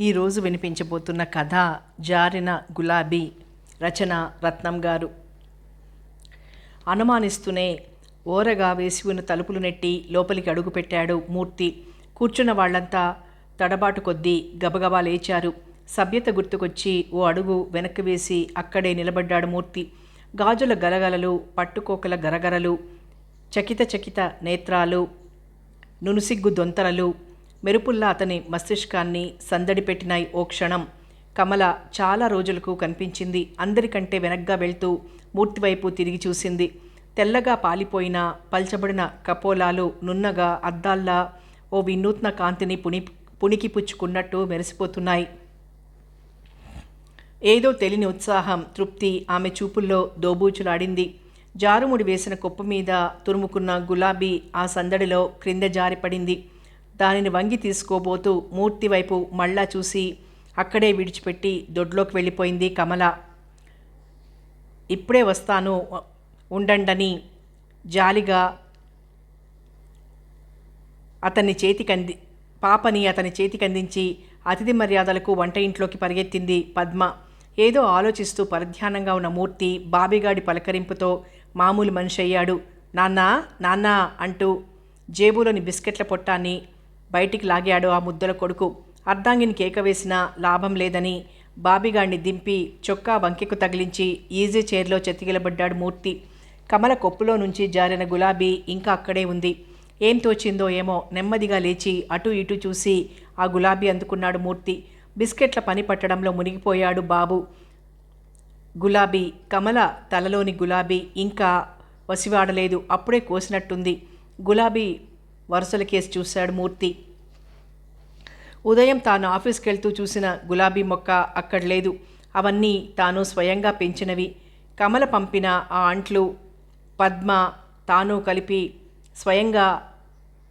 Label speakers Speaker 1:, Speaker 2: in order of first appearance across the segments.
Speaker 1: ఈరోజు వినిపించబోతున్న కథ జారిన గులాబీ రచన రత్నం గారు. అనుమానిస్తూనే ఓరగా వేసి ఉన్న తలుపులు నెట్టి లోపలికి అడుగుపెట్టాడు మూర్తి. కూర్చున్న వాళ్ళంతా తడబాటు కొద్దీ గబగబా లేచారు. సభ్యత గుర్తుకొచ్చి ఓ అడుగు వెనక్కి వేసి అక్కడే నిలబడ్డాడు మూర్తి. గాజుల గలగలలు పట్టుకోకల గరగరలు చకిత చకిత నేత్రాలు నునుసిగ్గు దొంతరలు మెరుపుల్లా అతని మస్తిష్కాన్ని సందడి పెట్టినాయి ఓ క్షణం. కమల చాలా రోజులకు కనిపించింది. అందరికంటే వెనగ్గా వెళ్తూ మూర్తి వైపు తిరిగి చూసింది. తెల్లగా పాలిపోయిన పల్చబడిన కపోలాలు నున్నగా అద్దాల్లా ఓ వినూత్న కాంతిని పుని పుణికి పుచ్చుకున్నట్టు మెరిసిపోతున్నాయి. ఏదో తెలియని ఉత్సాహం తృప్తి ఆమె చూపుల్లో దోబూచులాడింది. జారుముడి వేసిన కుప్ప మీద తురుముకున్న గులాబీ ఆ సందడిలో క్రింద జారిపడింది. దానిని వంగి తీసుకోబోతూ మూర్తి వైపు మళ్ళా చూసి అక్కడే విడిచిపెట్టి దొడ్లోకి వెళ్ళిపోయింది కమల. ఇప్పుడే వస్తాను ఉండండని జాలిగా అతన్ని చేతికంది పాపని అతని చేతికందించి అతిథి మర్యాదలకు వంట ఇంట్లోకి పరిగెత్తింది పద్మ. ఏదో ఆలోచిస్తూ పరధ్యానంగా ఉన్న మూర్తి బాబిగాడి పలకరింపుతో మామూలు మనిషి అయ్యాడు. నాన్నా నాన్నా అంటూ జేబులోని బిస్కెట్ల పొట్టాన్ని బయటికి లాగాడు ఆ ముద్దల కొడుకు. అర్ధాంగిని కేక వేసినా లాభం లేదని బాబిగాడిని దింపి చొక్కా వంకెకు తగిలించి ఈజీ చైర్లో చెతికిలబడ్డాడు మూర్తి. కమల కొప్పులో నుంచి జారిన గులాబీ ఇంకా అక్కడే ఉంది. ఏం తోచిందో ఏమో నెమ్మదిగా లేచి అటు ఇటు చూసి ఆ గులాబీ అందుకున్నాడు మూర్తి. బిస్కెట్ల పని పట్టడంలో మునిగిపోయాడు బాబు. గులాబీ కమల తలలోని గులాబీ ఇంకా వసివాడలేదు. అప్పుడే కోసినట్టుంది. గులాబీ వరుసల కేసు చూశాడు మూర్తి. ఉదయం తాను ఆఫీస్కి వెళ్తూ చూసిన గులాబీ మొక్క అక్కడ లేదు. అవన్నీ తాను స్వయంగా పెంచినవి. కమల పంపిన ఆ అంట్లు పద్మ తాను కలిపి స్వయంగా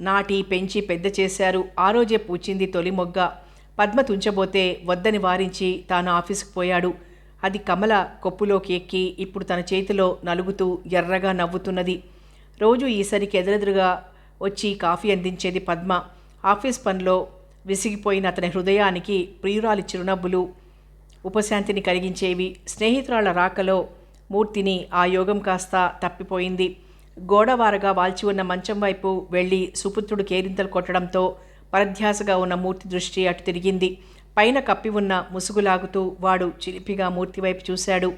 Speaker 1: నాటి పెంచి పెద్ద చేశారు. ఆ రోజే పూచింది తొలి మొగ్గ. పద్మ తుంచబోతే వద్దని వారించి తాను ఆఫీసుకు పోయాడు. అది కమల కొప్పులోకి ఎక్కి ఇప్పుడు తన చేతిలో నలుగుతూ ఎర్రగా నవ్వుతున్నది. రోజు ఈసరికి ఎదురెదురుగా వచ్చి కాఫీ అందించేది పద్మ. ఆఫీస్ పనిలో విసిగిపోయిన అతని హృదయానికి ప్రియురాలి చిరునవ్వులు ఉపశాంతిని కలిగించేవి. స్నేహితురాళ్ళ రాకలో మూర్తిని ఆ యోగం కాస్త తప్పిపోయింది. గోడవారగా వాల్చి ఉన్న మంచం వైపు వెళ్ళి సుపుత్రుడు కేరింతలు కొట్టడంతో పరధ్యాసగా ఉన్న మూర్తి దృష్టి అటు తిరిగింది. పైన కప్పి ఉన్న ముసుగులాగుతూ వాడు చిలిపిగా మూర్తి వైపు చూశాడు.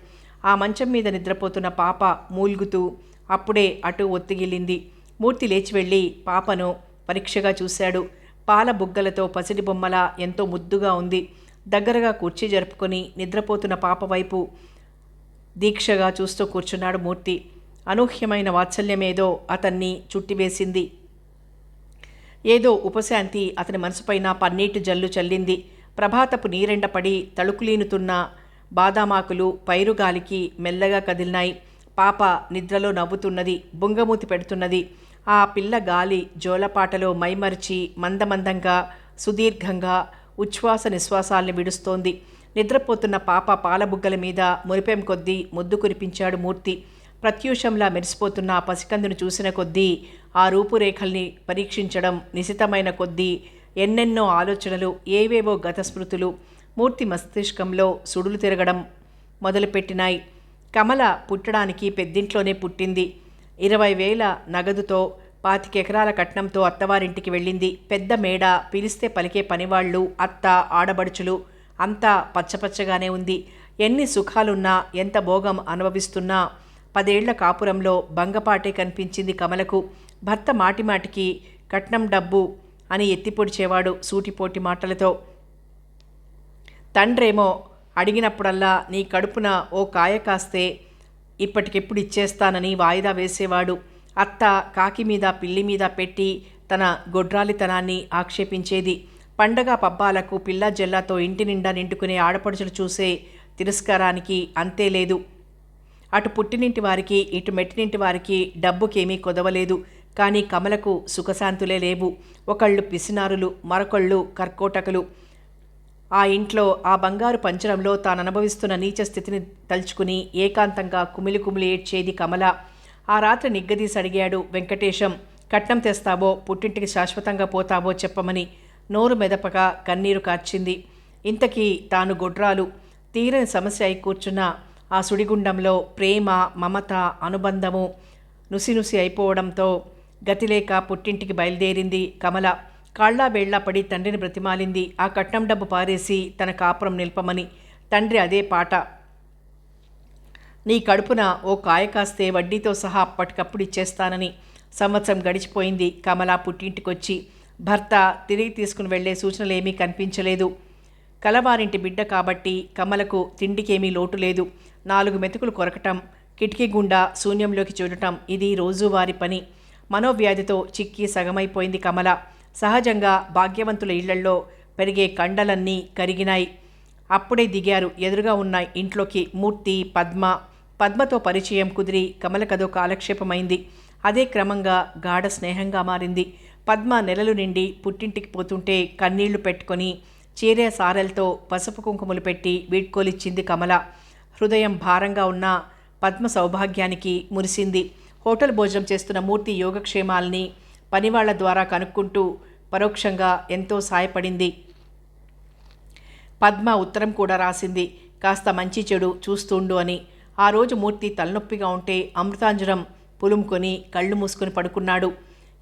Speaker 1: ఆ మంచం మీద నిద్రపోతున్న పాప మూల్గుతూ అప్పుడే అటు ఒత్తిగిల్లింది. మూర్తి లేచి వెళ్ళి పాపను పరీక్షగా చూశాడు. పాల బుగ్గలతో పసిడి బొమ్మల ఎంతో ముద్దుగా ఉంది. దగ్గరగా కుర్చీ జరుపుకొని నిద్రపోతున్న పాప వైపు దీక్షగా చూస్తూ కూర్చున్నాడు మూర్తి. అనూహ్యమైన వాత్సల్యమేదో అతన్ని చుట్టివేసింది. ఏదో ఉపశాంతి అతని మనసుపైన పన్నీటి జల్లు చల్లింది. ప్రభాతపు నీరెండపడి తళుకులీనుతున్న బాదామాకులు పైరుగాలికి మెల్లగా కదిలినాయి. పాప నిద్రలో నవ్వుతున్నది బుంగమూతి పెడుతున్నది. ఆ పిల్ల గాలి జోలపాటలో మైమరిచి మందమందంగా సుదీర్ఘంగా ఉచ్ఛ్వాస నిశ్వాసాల్ని విడుస్తోంది. నిద్రపోతున్న పాప పాలబుగ్గల మీద మురిపెం కొద్దీ ముద్దు కురిపించాడు మూర్తి. ప్రత్యూషంలా మెరిసిపోతున్న ఆ పసికందును చూసిన కొద్దీ ఆ రూపురేఖల్ని పరీక్షించడం నిశితమైన కొద్దీ ఎన్నెన్నో ఆలోచనలు ఏవేవో గత స్మృతులు మూర్తి మస్తిష్కంలో సుడులు తిరగడం మొదలుపెట్టినాయి. కమల పుట్టడానికి పెద్దింట్లోనే పుట్టింది. ఇరవై వేల నగదుతో పాతికెకరాల కట్నంతో అత్తవారింటికి వెళ్ళింది. పెద్ద మేడ పిలిస్తే పలికే పనివాళ్ళు అత్త ఆడబడుచులు అంతా పచ్చపచ్చగానే ఉంది. ఎన్ని సుఖాలున్నా ఎంత భోగం అనుభవిస్తున్నా పదేళ్ళ కాపురంలో బంగపాటే కనిపించింది కమలకు. భర్త మాటిమాటికి కట్నం డబ్బు అని ఎత్తిపొడిచేవాడు సూటిపోటి మాటలతో. తండ్రేమో అడిగినప్పుడల్లా నీ కడుపున ఓ కాయ కాస్తే ఇప్పటికెప్పుడు ఇచ్చేస్తానని వాయిదా వేసేవాడు. అత్త కాకి మీద పిల్లి మీద పెట్టి తన గొడ్రాలితనాన్ని ఆక్షేపించేది. పండగ పబ్బాలకు పిల్ల జల్లాతో ఇంటి నిండా నిండుకునే ఆడపడుచులు చూసే తిరస్కారానికి అంతే లేదు. అటు పుట్టినింటి వారికి ఇటు మెట్టినింటి వారికి డబ్బుకేమీ కొదవలేదు. కానీ కమలకు సుఖశాంతులే లేవు. ఒకళ్ళు పిసినారులు మరొకళ్ళు కర్కోటకులు. ఆ ఇంట్లో ఆ బంగారు పంచరంలో తాను అనుభవిస్తున్న నీచ స్థితిని తలుచుకుని ఏకాంతంగా కుమిలి కుమిలి ఏడ్చేది కమల. ఆ రాత్రి నిగ్గదీసి అడిగాడు వెంకటేశం కట్నం తెస్తావో పుట్టింటికి శాశ్వతంగా పోతావో చెప్పమని. నోరు మెదపగా కన్నీరు కార్చింది. ఇంతకీ తాను గొడ్రాలు. తీరని సమస్య అయి కూర్చున్న ఆ సుడిగుండంలో ప్రేమ మమత అనుబంధము నుసినుసి అయిపోవడంతో గతిలేక పుట్టింటికి బయలుదేరింది కమల. కాళ్ళా వేళ్ళా పడి తండ్రిని బ్రతిమాలింది. ఆ కట్నం డబ్బు పారేసి తన కాపురం నిల్పమని తండ్రి అదే పాట. నీ కడుపున ఓ కాయ కాస్తే వడ్డీతో సహా అప్పటికప్పుడు ఇచ్చేస్తానని సంవత్సరం గడిచిపోయింది. కమల పుట్టింటికొచ్చి భర్త తిరిగి తీసుకుని వెళ్ళే సూచనలేమీ కనిపించలేదు. కలవారింటి బిడ్డ కాబట్టి కమలకు తిండికేమీ లోటు లేదు. నాలుగు మెతుకులు కొరకటం కిటికీ గుండా శూన్యంలోకి చూడటం ఇది రోజువారి పని. మనోవ్యాధితో చిక్కి సగమైపోయింది కమల. సహజంగా భాగ్యవంతుల ఇళ్ళల్లో పెరిగే కండలన్నీ కరిగినాయి. అప్పుడే దిగారు. ఎదురుగా ఉన్న ఇంట్లోకి మూర్తి పద్మ పద్మతో పరిచయం కుదిరి కమలకదో కాలక్షేపమైంది. అదే క్రమంగా గాఢ స్నేహంగా మారింది. పద్మ నెలలు నిండి పుట్టింటికి పోతుంటే కన్నీళ్ళు పెట్టుకొని చీరే సారెలతో పసుపు కుంకుమలు పెట్టి వీడ్కోలిచ్చింది కమల. హృదయం భారంగా ఉన్న పద్మ సౌభాగ్యానికి మురిసింది. హోటల్ భోజనం చేస్తున్న మూర్తి యోగక్షేమాల్ని పనివాళ్ళ ద్వారా కనుక్కుంటూ పరోక్షంగా ఎంతో సాయపడింది. పద్మ ఉత్తరం కూడా రాసింది కాస్త మంచి చెడు చూస్తుండు అని. ఆ రోజు మూర్తి తలనొప్పిగా ఉంటే అమృతాంజనం పులుముకొని కళ్ళు మూసుకొని పడుకున్నాడు.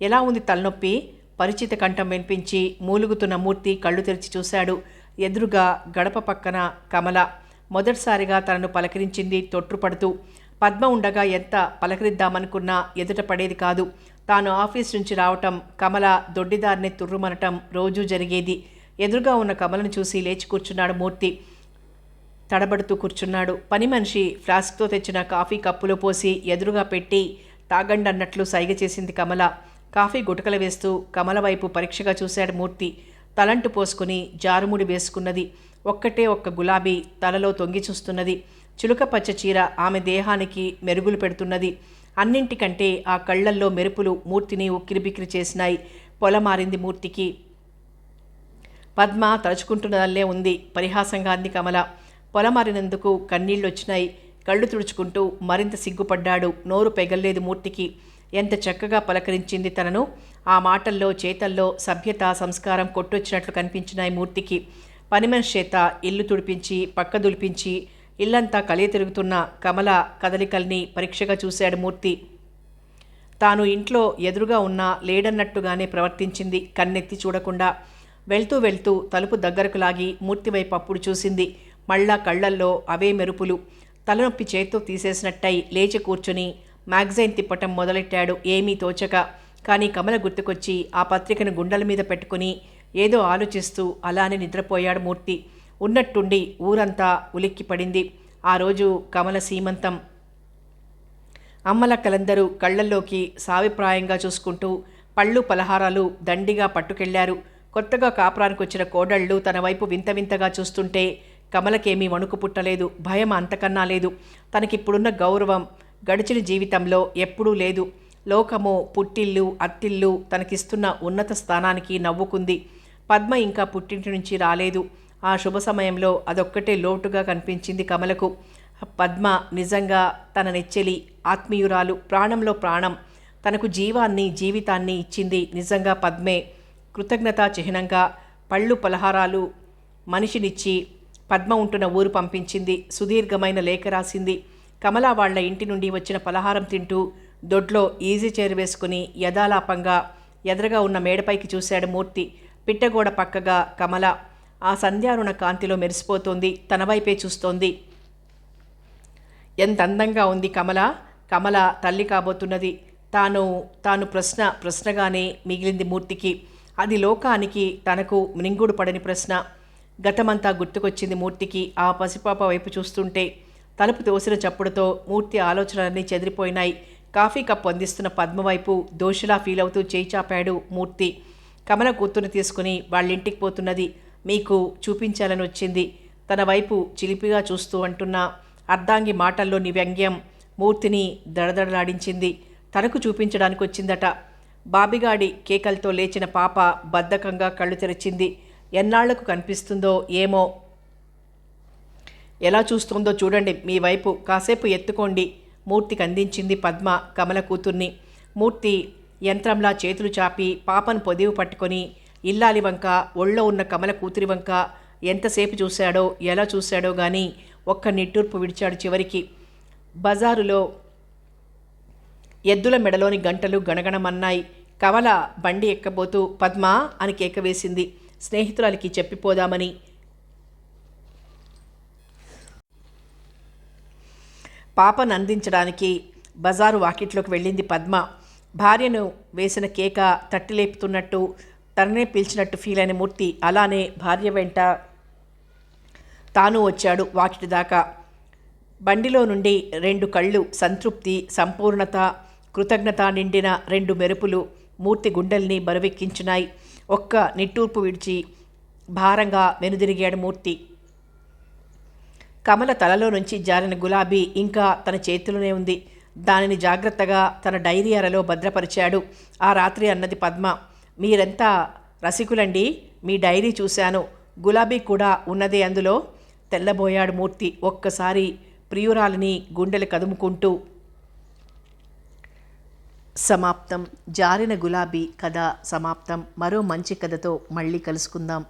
Speaker 1: ఎలా ఉంది తలనొప్పి? పరిచిత కంఠం వినిపించి మూలుగుతున్న మూర్తి కళ్ళు తెరిచి చూశాడు. ఎదురుగా గడప పక్కన కమల మొదటిసారిగా తనను పలకరించింది తొట్టుపడుతూ పద్మ ఉండగా ఎంత పలకరిద్దామనుకున్నా ఎదుట పడేది కాదు. తాను ఆఫీస్ నుంచి రావటం కమల దొడ్డిదారిని తుర్రుమనటం రోజూ జరిగేది. ఎదురుగా ఉన్న కమలను చూసి లేచి కూర్చున్నాడు మూర్తి. తడబడుతూ కూర్చున్నాడు. పని మనిషి ఫ్లాస్క్తో తెచ్చిన కాఫీ కప్పులో పోసి ఎదురుగా పెట్టి తాగండి అన్నట్లు సైగ చేసింది కమల. కాఫీ గుటకలు వేస్తూ కమల వైపు పరీక్షగా చూశాడు మూర్తి. తలంటు పోసుకుని జారుముడి వేసుకున్నది. ఒక్కటే ఒక్క గులాబీ తలలో తొంగి చూస్తున్నది. చిలుక పచ్చ చీర ఆమె దేహానికి మెరుగులు పెడుతున్నది. అన్నింటికంటే ఆ కళ్ళల్లో మెరుపులు మూర్తిని ఉక్కిరిబిక్కిరి చేసినాయి. పొలమారింది మూర్తికి. పద్మ తలుచుకుంటున్నదల్లే ఉంది. పరిహాసంగా అంది కమల. పొలమారినందుకు కన్నీళ్ళొచ్చినాయి. కళ్ళు తుడుచుకుంటూ మరింత సిగ్గుపడ్డాడు. నోరు పెగల్లేదు మూర్తికి. ఎంత చక్కగా పలకరించింది తనను. ఆ మాటల్లో చేతల్లో సభ్యత సంస్కారం కొట్టొచ్చినట్లు కనిపించినాయి మూర్తికి. పని మనిషి చేత ఇల్లు తుడిపించి పక్క దులిపించి ఇల్లంతా కలియ తిరుగుతున్న కమల కదలికల్ని పరీక్షగా చూశాడు మూర్తి. తాను ఇంట్లో ఎదురుగా ఉన్నా లేడన్నట్టుగానే ప్రవర్తించింది కన్నెత్తి చూడకుండా. వెళ్తూ వెళ్తూ తలుపు దగ్గరకు లాగి మూర్తి వైపు అప్పుడు చూసింది. మళ్ళా కళ్ళల్లో అవే మెరుపులు. తలనొప్పి చేత్తో తీసేసినట్టయి లేచి కూర్చుని మ్యాగజైన్ తిప్పటం మొదలెట్టాడు. ఏమీ తోచక. కానీ కమల గుర్తుకొచ్చి ఆ పత్రికను గుండెల మీద పెట్టుకుని ఏదో ఆలోచిస్తూ అలానే నిద్రపోయాడు మూర్తి. ఉన్నట్టుండి ఊరంతా ఉలిక్కి పడింది ఆ రోజు కమల సీమంతం అమ్మలక్కలందరూ కళ్ళల్లోకి సావిప్రాయంగా చూసుకుంటూ పళ్ళు పలహారాలు దండిగా పట్టుకెళ్ళారు. కొత్తగా కాపురానికి వచ్చిన కోడళ్ళు తన వైపు వింత వింతగా చూస్తుంటే కమలకేమీ వణుకు పుట్టలేదు భయం అంతకన్నా లేదు. తనకిప్పుడున్న గౌరవం గడిచిన జీవితంలో ఎప్పుడూ లేదు. లోకము పుట్టిల్లు అత్తిల్లు తనకిస్తున్న ఉన్నత స్థానానికి నవ్వుకుంది. పద్మ ఇంకా పుట్టింటి నుంచి రాలేదు. ఆ శుభ సమయంలో అదొక్కటే లోటుగా కనిపించింది కమలకు. పద్మ నిజంగా తన నెచ్చెలి ఆత్మీయురాలు ప్రాణంలో ప్రాణం. తనకు జీవాన్ని జీవితాన్ని ఇచ్చింది నిజంగా పద్మే. కృతజ్ఞతా చిహ్నంగా పళ్ళు పలహారాలు మనిషినిచ్చి పద్మ ఉంటున్న ఊరు పంపించింది. సుదీర్ఘమైన లేఖ రాసింది. కమల వాళ్ళ ఇంటి నుండి వచ్చిన పలహారం తింటూ దొడ్లో ఈజీ చైర్ వేసుకుని యథాలాపంగా ఎదరగా ఉన్న మేడపైకి చూశాడు మూర్తి. పిట్టగోడ పక్కగా కమల. ఆ సంధ్యారుణ కాంతిలో మెరిసిపోతోంది తన వైపే చూస్తోంది. ఎంత అందంగా ఉంది కమల. కమల తల్లి కాబోతున్నది. తాను తాను ప్రశ్న ప్రశ్నగానే మిగిలింది మూర్తికి. అది లోకానికి తనకు మింగుడు పడని ప్రశ్న. గతమంతా గుర్తుకొచ్చింది మూర్తికి. ఆ పసిపాప వైపు చూస్తుంటే తలుపు తోసిన చప్పుడుతో మూర్తి ఆలోచనలన్నీ చెదిరిపోయినాయి. కాఫీ కప్ అందిస్తున్న పద్మవైపు దోషిలా ఫీల్ అవుతూ చేయి చాపాడు మూర్తి. కమల కూతురు తీసుకుని వాళ్ళింటికి పోతున్నది. మీకు చూపించాలని వచ్చింది. తన వైపు చిలిపిగా చూస్తూ అంటున్న అర్ధాంగి మాటల్లోని వ్యంగ్యం మూర్తిని దడదడలాడించింది. తనకు చూపించడానికి వచ్చిందట. బాబిగాడి కేకలతో లేచిన పాప బద్ధకంగా కళ్ళు తెరిచింది. ఎన్నాళ్ళకు కనిపిస్తుందో ఏమో ఎలా చూస్తుందో చూడండి. మీ వైపు కాసేపు ఎత్తుకోండి. మూర్తికి అందించింది పద్మ కమల కూతుర్ని. మూర్తి యంత్రంలా చేతులు చాపి పాపను పొదివి పట్టుకొని ఇల్లాలి వంక ఒళ్ళో ఉన్న కమల కూతురి వంక ఎంతసేపు చూశాడో ఎలా చూశాడో కానీ ఒక్క నిట్టూర్పు విడిచాడు చివరికి. బజారులో ఎద్దుల మెడలోని గంటలు గణగణమన్నాయి. కమల బండి ఎక్కబోతూ పద్మ అని కేక వేసింది. స్నేహితురాలికి చెప్పిపోదామని. పాపను అందించడానికి బజారు వాకిట్లోకి వెళ్ళింది పద్మ. భార్యను వేసిన కేక తట్టిలేపుతున్నట్టు తననే పిలిచినట్టు ఫీల్ అయిన మూర్తి అలానే భార్య వెంట తాను వచ్చాడు వాకిటి దాకా. బండిలో నుండి రెండు కళ్ళు సంతృప్తి సంపూర్ణత కృతజ్ఞత నిండిన రెండు మెరుపులు మూర్తి గుండెల్ని బరువెక్కించినాయి. ఒక్క నిట్టూర్పు విడిచి భారంగా వెనుదిరిగాడు మూర్తి. కమల తలలో నుంచి జారిన గులాబీ ఇంకా తన చేతిలోనే ఉంది. దానిని జాగ్రత్తగా తన డైరీ అరలో భద్రపరిచాడు. ఆ రాత్రి అన్నది పద్మ. మీరెంత రసికులండి? మీ డైరీ చూశాను. గులాబీ కూడా ఉన్నదే అందులో. తెల్లబోయాడు మూర్తి ఒక్కసారి ప్రియురాలిని గుండెలు కదుముకుంటూ. సమాప్తం. జారిన గులాబీ కథ సమాప్తం. మరో మంచి కథతో మళ్ళీ కలుసుకుందాం.